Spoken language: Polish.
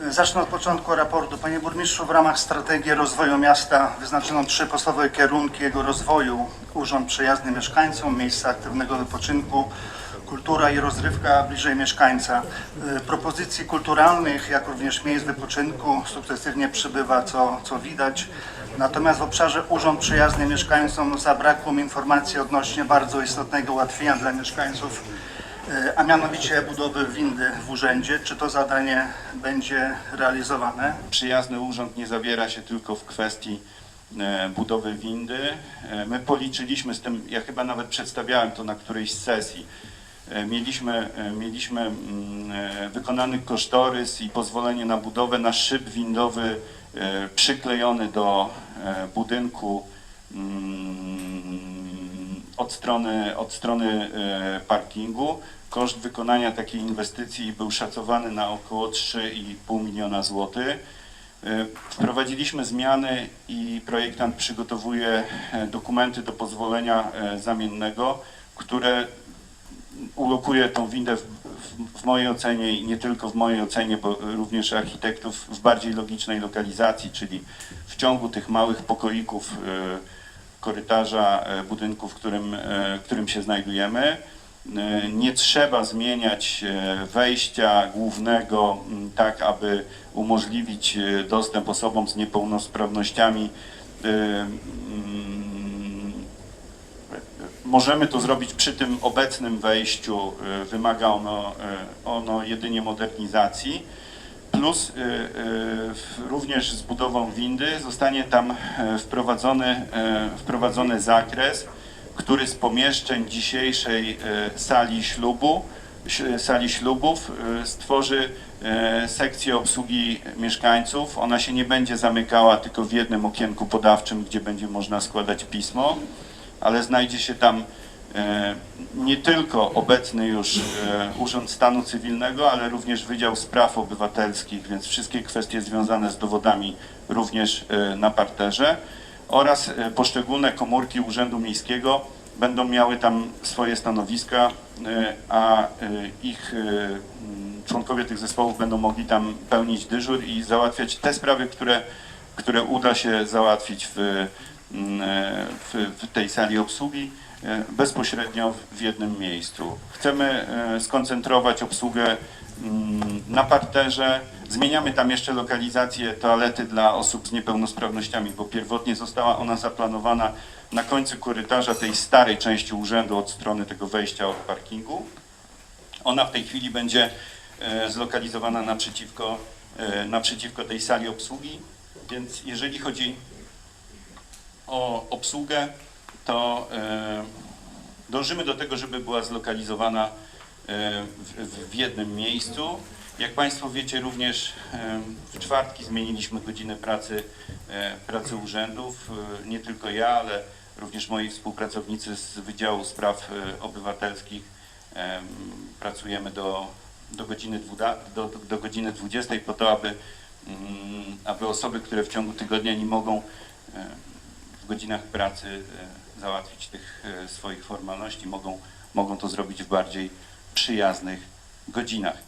Zacznę od początku raportu. Panie burmistrzu, w ramach strategii rozwoju miasta wyznaczono trzy podstawowe kierunki jego rozwoju. Urząd przyjazny mieszkańcom, miejsca aktywnego wypoczynku, kultura i rozrywka bliżej mieszkańca. Y, Propozycji kulturalnych, jak również miejsc wypoczynku sukcesywnie przybywa, co, co widać. Natomiast w obszarze Urząd Przyjazny Mieszkańcom zabrakło mi informacji odnośnie bardzo istotnego ułatwienia dla mieszkańców a mianowicie budowy windy w urzędzie. Czy to zadanie będzie realizowane? Przyjazny urząd nie zawiera się tylko w kwestii e, budowy windy. E, My policzyliśmy z tym, ja chyba nawet przedstawiałem to na którejś z sesji. E, Mieliśmy, e, mieliśmy mm, e, wykonany kosztorys i pozwolenie na budowę na szyb windowy e, przyklejony do e, budynku mm, od strony, od strony e, parkingu. Koszt wykonania takiej inwestycji był szacowany na około 3,5 miliona złotych. E, Wprowadziliśmy zmiany i projektant przygotowuje e, dokumenty do pozwolenia zamiennego, które ulokuje tą windę w, w, w mojej ocenie i nie tylko w mojej ocenie, bo również architektów w bardziej logicznej lokalizacji, czyli w ciągu tych małych pokoików e, korytarza e, budynku, w którym, e, w którym się znajdujemy. E, Nie trzeba zmieniać wejścia głównego tak, aby umożliwić dostęp osobom z niepełnosprawnościami. Możemy to zrobić przy tym obecnym wejściu. Wymaga ono, ono jedynie modernizacji. Plus e, w- również z budową windy zostanie tam e, wprowadzony, e, wprowadzony zakres, który z pomieszczeń dzisiejszej e, sali ślubu, sali ślubów stworzy sekcję obsługi mieszkańców. Ona się nie będzie zamykała tylko w jednym okienku podawczym, gdzie będzie można składać pismo, ale znajdzie się tam nie tylko obecny już e, Urząd Stanu Cywilnego, ale również Wydział Spraw Obywatelskich, więc wszystkie kwestie związane z dowodami również e, na parterze. Oraz e, poszczególne komórki Urzędu Miejskiego będą miały tam swoje stanowiska, e, a e, ich e, m, członkowie tych zespołów będą mogli tam pełnić dyżur i załatwiać te sprawy, które, które uda się załatwić w, m, e, w, w tej sali obsługi. e, bezpośrednio w jednym miejscu. Chcemy e, skoncentrować obsługę mm, na parterze. Zmieniamy tam jeszcze lokalizację toalety dla osób z niepełnosprawnościami, bo pierwotnie została ona zaplanowana na końcu korytarza tej starej części urzędu od strony tego wejścia od parkingu. Ona w tej chwili będzie e, zlokalizowana naprzeciwko, e, naprzeciwko tej sali obsługi, więc jeżeli chodzi o obsługę, to e, dążymy do tego, żeby była zlokalizowana e, w, w jednym miejscu. Jak Państwo wiecie, również e, w czwartki zmieniliśmy godzinę pracy, pracy urzędów. Nie tylko ja, ale również moi współpracownicy z Wydziału Spraw Obywatelskich em, pracujemy do, do, godziny do, do godziny 20 po to, aby, mm, aby osoby, które w ciągu tygodnia nie mogą w godzinach pracy e, załatwić tych e, swoich formalności, mogą, mogą to zrobić w bardziej przyjaznych godzinach.